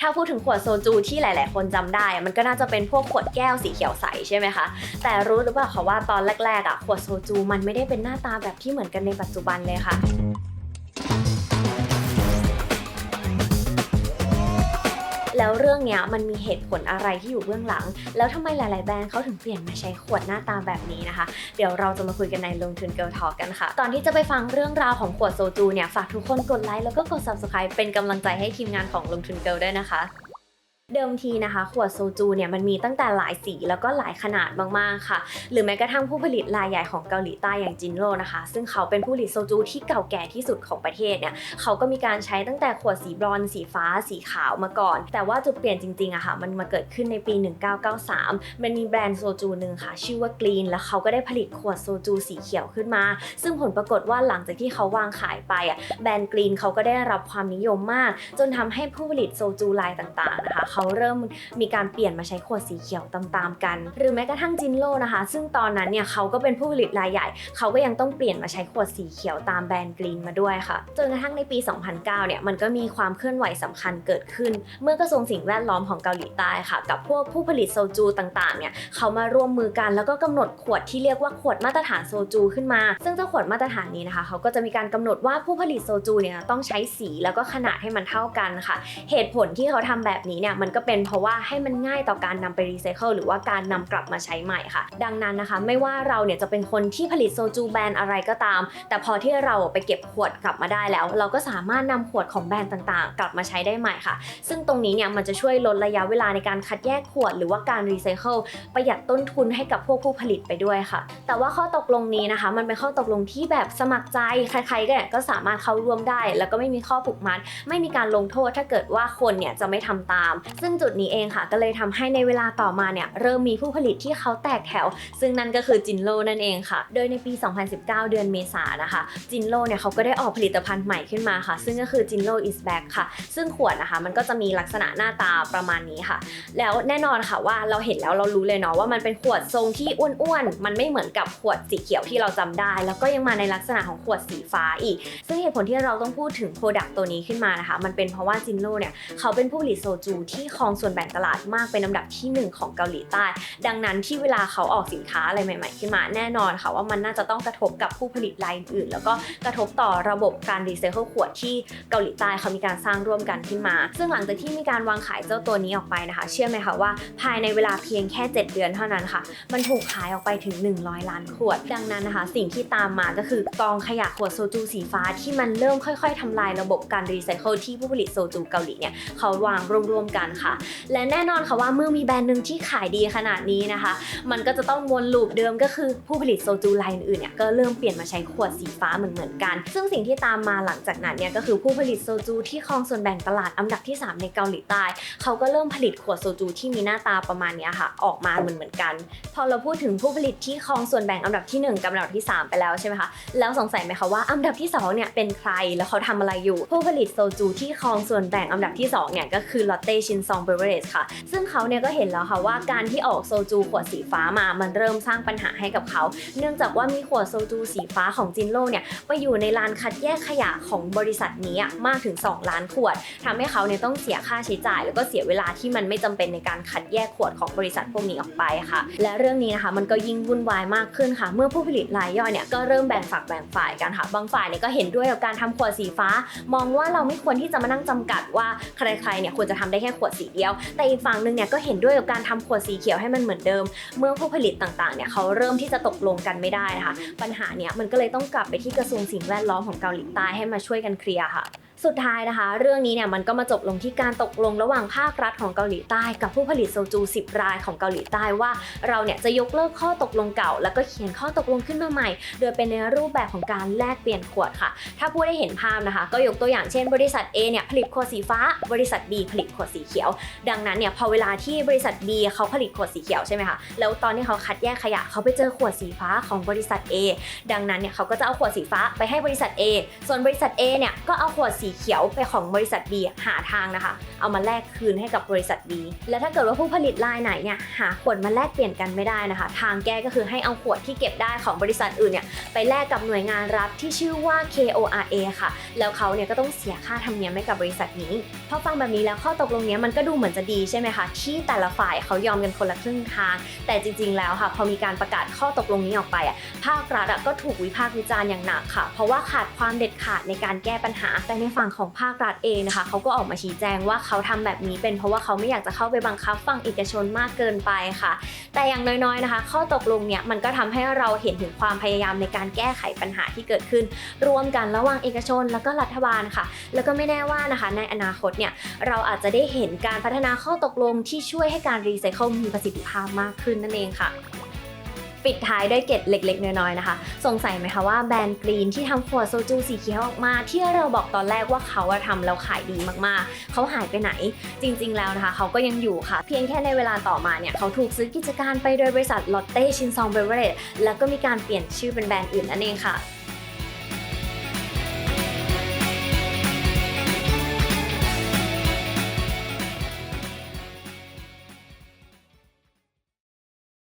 ถ้าพูดถึงขวดโซจูที่หลาย ๆ คนจำได้ มันก็น่าจะเป็นพวกขวดแก้วสีเขียวใสใช่ไหมคะ แต่รู้หรือเปล่าคะว่าตอนแรก ๆ อะ ขวดโซจูมันไม่ได้เป็นหน้าตาแบบที่เหมือนกันในปัจจุบันเลยค่ะ แล้วเรื่องเนี้ยมันมีเหตุผลอะไรที่อยู่เบื้องหลัง แล้วทำไมหลาย ๆ แบรนด์เขาถึงเปลี่ยนมาใช้ขวดหน้าตาแบบนี้นะคะ เดี๋ยวเราจะมาคุยกันในลงทุนเกิลทอกันค่ะ ตอนที่จะไปฟังเรื่องราวของขวดโซจูเนี่ยฝากทุกคนกดไลค์แล้วก็กด subscribe เป็นกำลังใจให้ทีมงานของลงทุนเกิลด้วยนะคะ เดิมทีนะคะขวดโซจูเนี่ยมันมีตั้งแต่หลายสีแล้วก็หลายขนาดมากๆค่ะ หรือแม้กระทั่งผู้ผลิตรายใหญ่ของเกาหลีใต้อย่างจินโร่นะคะ ซึ่งเขาเป็นผู้ผลิตโซจูที่เก่าแก่ที่สุดของประเทศเนี่ยเขาก็มีการใช้ตั้งแต่ขวดสีบรอนสีฟ้า สีขาวมาก่อน แต่ว่าจุดเปลี่ยนจริงๆอะค่ะ มันมาเกิดขึ้นในปี 1993 มันมีแบรนด์โซจูหนึ่งค่ะ ชื่อว่ากรีนแล้วเขาก็ได้ผลิตขวดโซจูสีเขียวขึ้นมา ซึ่งผลปรากฏว่าหลังจากที่เขาวางขายไปอะแบรนด์กรีนเขาก็ได้รับความนิยมมาก จนทำให้ผู้ผลิตโซจูลายต่างๆนะคะเขาเริ่มมีการเปลี่ยนมาใช้ขวดสีเขียวตามๆกัน หรือแม้กระทั่งจินโร่นะคะ ซึ่งตอนนั้นเนี่ยเขาก็เป็นผู้ผลิตรายใหญ่ เขาก็ยังต้องเปลี่ยนมาใช้ขวดสีเขียวตามแบรนด์กรีนมาด้วยค่ะจนกระทั่งในปี 2009 เนี่ยมันก็มีความเคลื่อนไหวสำคัญเกิดขึ้น เมื่อกระทรวงสิ่งแวดล้อมของเกาหลีใต้ค่ะ กับพวกผู้ผลิตโซจูต่างๆเนี่ยเขามาร่วมมือกันแล้วก็กำหนดขวดที่เรียกว่าขวดมาตรฐานโซจูขึ้นมา ซึ่งเจ้าขวดมาตรฐานนี้นะคะ เขาก็จะมีการกำหนดว่าผู้ผลิตโซจูเนี่ยต้องใช้สีแล้วก็ขนาดให้มันเท่ากันค่ะ เหตุผลที่เขาทำแบบนี้เนี่ยมันก็เป็นเพราะว่าให้มันง่ายต่อการนำไปรีไซเคิลหรือว่าการนำกลับมาใช้ใหม่ค่ะ ดังนั้นนะคะ ไม่ว่าเราเนี่ยจะเป็นคนที่ผลิตโซจูแบรนด์อะไรก็ตาม แต่พอที่เราไปเก็บขวดกลับมาได้แล้ว เราก็สามารถนำขวดของแบรนด์ต่างๆ กลับมาใช้ได้ใหม่ค่ะ ซึ่งตรงนี้เนี่ยมันจะช่วยลดระยะเวลาในการคัดแยกขวด หรือว่าการรีไซเคิลประหยัดต้นทุนให้กับพวกผู้ผลิตไปด้วยค่ะ แต่ว่าข้อตกลงนี้นะคะ มันเป็นข้อตกลงที่แบบสมัครใจใครๆก็ก็สามารถเข้าร่วมได้ แล้วก็ไม่มีข้อผูกมัดไม่มีการลงโทษถ้าเกิดว่าคนเนี่ยจะไม่ทำตามซึ่งจุดนี้เองค่ะก็เลยทำให้ในเวลาต่อมาเนี่ยเริ่มมีผู้ผลิตที่เขาแตกแถว ซึ่งนั่นก็คือจินโลนั่นเองค่ะ โดยในปี 2019 เดือนเมษายนนะคะจินโลเนี่ยเขาก็ได้ออกผลิตภัณฑ์ใหม่ขึ้นมาค่ะ ซึ่งก็คือจินโล is back ค่ะ ซึ่งขวดนะคะมันก็จะมีลักษณะหน้าตาประมาณนี้ค่ะ แล้วแน่นอนค่ะว่าเราเห็นแล้วเรารู้เลยเนาะว่ามันเป็นขวดทรงที่อ้วนๆมันไม่เหมือนกับขวดสีเขียวที่เราจำได้ แล้วก็ยังมาในลักษณะของขวดสีฟ้าอีก ซึ่งเหตุผลที่เราต้องพูดถึงโปรดักต์ตัวนี้ขึ้นมานะคะ มันเป็นเพราะว่าจินโลเนี่ยเขาเป็นผู้ผลิตโซจูที่ครองส่วนแบ่งตลาดมากเป็นลำดับที่หนึ่งของเกาหลีใต้ ดังนั้นที่เวลาเขาออกสินค้าอะไรใหม่ ๆ ขึ้นมาแน่นอนค่ะว่ามันน่าจะต้องกระทบกับผู้ผลิตรายอื่น แล้วก็กระทบต่อระบบการรีไซเคิลขวดที่เกาหลีใต้เขามีการสร้างร่วมกันขึ้นมา ซึ่งหลังจากที่มีการวางขายเจ้าตัวนี้ออกไปนะคะ เชื่อไหมคะว่า ภายในเวลาเพียงแค่ 7 เดือนเท่านั้นค่ะ มันถูกขายออกไปถึง 100 ล้านขวด ดังนั้นนะคะ สิ่งที่ตามมาก็คือกองขยะขวดโซจูสีฟ้าที่มันเริ่มค่อย ๆทำลายระบบการรีไซเคิลที่ผู้ผลิตโซจูเกาหลีเนี่ยเขาวางร่วมๆกันคะ และแน่นอนค่ะว่าเมื่อมีแบรนด์หนึ่งที่ขายดีขนาดนี้นะคะ มันก็จะต้องวนลูปเดิมก็คือผู้ผลิตโซจูรายอื่นๆเนี่ยก็เริ่มเปลี่ยนมาใช้ขวดสีฟ้าเหมือนเหมือนกัน ซึ่งสิ่งที่ตามมาหลังจากนั้นเนี่ยก็คือผู้ผลิตโซจูที่ครองส่วนแบ่งตลาดอันดับที่ 3 ในเกาหลีใต้ เขาก็เริ่มผลิตขวดโซจูที่มีหน้าตาประมาณนี้ค่ะออกมาเหมือนเหมือนกัน พอเราพูดถึงผู้ผลิตที่ครองส่วนแบ่งอันดับที่ 1 กับอันดับที่ 3 ไปแล้วใช่ไหมคะแล้วสงสัยไหมคะว่าอันดับที่2เนี่ยเป็นใครแล้วเขาทำอะไรอยู่ ผู้ผลิตโซจูที่ครองส่วนแบ่งอันดับที่2เนี่ยก็คือลอตเต้ชินซองเบเวอเรจค่ะ ซึ่งเขาเนี่ยก็เห็นแล้วค่ะว่าการที่ออกโซจูขวดสีฟ้ามา มันเริ่มสร้างปัญหาให้กับเขา เนื่องจากว่ามีขวดโซจูสีฟ้าของจินโร่เนี่ยไปอยู่ในลานคัดแยกขยะของบริษัทนี้มากถึง 2 ล้านขวดทำให้เขาเนี่ยต้องเสียค่าใช้จ่าย แล้วก็เสียเวลาที่มันไม่จำเป็นในการคัดแยกขวดของบริษัทพวกนี้ออกไปค่ะ และเรื่องนี้นะคะมันก็ยิ่งวุ่นวายมากขึ้นค่ะ เมื่อผู้ผลิตรายย่อยเนี่ยก็เริ่มแบ่งฝักแบ่งฝ่ายกันค่ะ บางฝ่ายเนี่ยก็เห็นด้วยกับการทำขวดสีฟ้า มองว่าเราไม่ควรที่จะมานั่งจำกัดว่าใครๆเนี่ยควรจะทำได้แค่ขวดสีเดียว แต่อีกฝั่งหนึ่งเนี่ยก็เห็นด้วยกับการทำขวดสีเขียวให้มันเหมือนเดิม เมื่อผู้ผลิตต่างๆเนี่ยเขาเริ่มที่จะตกลงกันไม่ได้นะคะปัญหาเนี่ยมันก็เลยต้องกลับไปที่กระทรวงสิ่งแวดล้อมของเกาหลีใต้ให้มาช่วยกันเคลียร์ค่ะ สุดท้ายนะคะ เรื่องนี้เนี่ยมันก็มาจบลงที่การตกลงระหว่างภาครัฐของเกาหลีใต้ กับผู้ผลิตโซจู 10 รายของเกาหลีใต้ว่า เราเนี่ยจะยกเลิกข้อตกลงเก่า แล้วก็เขียนข้อตกลงขึ้นมาใหม่ โดยเป็นในรูปแบบของการแลกเปลี่ยนขวดค่ะ ถ้าพูดได้เห็นภาพนะคะ ก็ยกตัวอย่างเช่น บริษัท A เนี่ยผลิตขวดสีฟ้า บริษัท B ผลิตขวดสีเขียว ดังนั้นเนี่ยพอเวลาที่บริษัท B เขาผลิตขวดสีเขียวใช่ไหมคะแล้วตอนที่เขาคัดแยกขยะเขาไปเจอขวดสีฟ้าของบริษัท A ดังนั้นเนี่ยเขาก็จะเอาขวดสีฟ้าไปให้บริษัท A ส่วนบริษัท A เนี่ยก็เอาขวดสีสีเขียวไปของบริษัท B หาทางนะคะ เอามาแลกคืนให้กับบริษัท B และถ้าเกิดว่าผู้ผลิตรายไหนเนี่ยหาขวดมาแลกเปลี่ยนกันไม่ได้นะคะ ทางแก้ก็คือให้เอาขวดที่เก็บได้ของบริษัทอื่นเนี่ยไปแลกกับหน่วยงานรัฐที่ชื่อว่า KORA ค่ะ แล้วเขาเนี่ยก็ต้องเสียค่าธรรมเนียมให้กับบริษัทนี้พอฟังแบบนี้แล้วข้อตกลงเนี้ยมันก็ดูเหมือนจะดีใช่ไหมคะที่แต่ละฝ่ายเขายอมกันคนละครึ่งทาง แต่จริง ๆ แล้วค่ะ พอมีการประกาศข้อตกลงนี้ออกไปอะภาครัฐอะก็ถูกวิพากษ์วิจารณ์อย่างหนักค่ะ เพราะว่าขาดความเด็ดขาดในการแก้ปัญหาแต่ในฝั่งของภาครัฐเองนะคะเขาก็ออกมาชี้แจงว่าเขาทำแบบนี้เป็นเพราะว่าเขาไม่อยากจะเข้าไปบังคับฝั่งเอกชนมากเกินไปค่ะ แต่อย่างน้อยๆนะคะ ข้อตกลงเนี่ยมันก็ทำให้เราเห็นถึงความพยายามในการแก้ไขปัญหาที่เกิดขึ้น ร่วมกันระหว่างเอกชนแล้วก็รัฐบาลค่ะ แล้วก็ไม่แน่ว่านะคะในอนาคตเนี่ยเราอาจจะได้เห็นการพัฒนาข้อตกลงที่ช่วยให้การรีไซเคิลมีประสิทธิภาพมากขึ้นนั่นเองค่ะ ปิดท้ายด้วยเกล็ดเล็กๆ น้อยๆนะคะ สงสัยไหมคะว่าแบรนด์กรีนที่ทำขวดโซจูสีเขียวออกมา ที่เราบอกตอนแรกว่าเขาทำแล้วขายดีมากๆ เขาหายไปไหน จริง ๆ แล้วนะคะ เขาก็ยังอยู่ค่ะ เพียงแค่ในเวลาต่อมาเนี่ย เขาถูกซื้อกิจการไปโดยบริษัทลอตเต้ชินซองเบเวอร์เรจแล้วก็มีการเปลี่ยนชื่อเป็นแบรนด์อื่นนั่นเองค่ะ